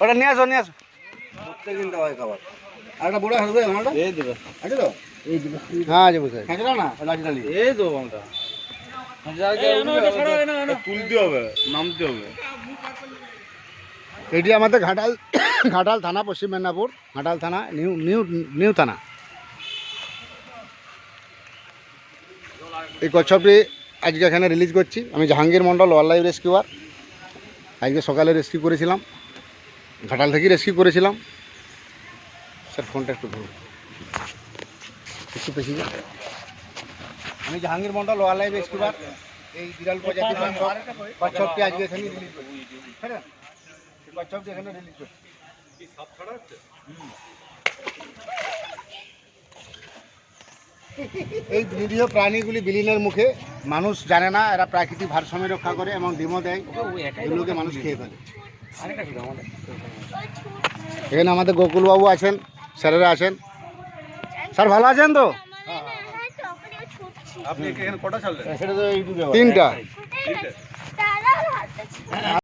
ওটা নিয়ে আসো নিয়ে আসো। প্রত্যেকদিন দেওয়া হয় খাবার। আর একটা বড় হাসবে আমারটা এই দেবে। আছে তো? হ্যাঁ আছে বুঝতে খেঁচড়া না লাঠি ডালি এই দেবো আমরা তুলতে হবে নামতে হবে। এটি আমাদের ঘাটাল ঘাটাল থানা পশ্চিম মেদিনীপুর ঘাটাল থানা নিউ নিউ নিউ থানা। এই কচ্ছপটি আজকে এখানে রিলিজ করছি। আমি Jahangir Mondal wild life rescuer আজকে সকালে রেস্কিউ করেছিলাম। ঘাটাল থেকেই রেস্কিউ করেছিলাম। স্যার ফোনটা একটু ধরুন। একটু পেছি যান। আমি জাহাঙ্গীর ওয়াইল্ড লাইফ রেস্কিউয়ার এই বিড়াল প্রজাতির কচ্ছপটি আজকে এখানে রিলিজ কচ্ছপটি এখানে রিলিজ এই নিরীহ প্রাণীগুলি বিলীনের মুখে। মানুষ জানে না এরা প্রাকৃতিক ভারসাম্য রক্ষা করে এবং ডিমও দেয়। এগুলোকে মানুষ খেয়ে ফেলে। এখানে আমাদের গোকুলবাবু আছেন স্যারেরা আছেন। স্যার ভালো আছেন তো? আপনি এখানে কটা ছাড়লেন? তিনটা।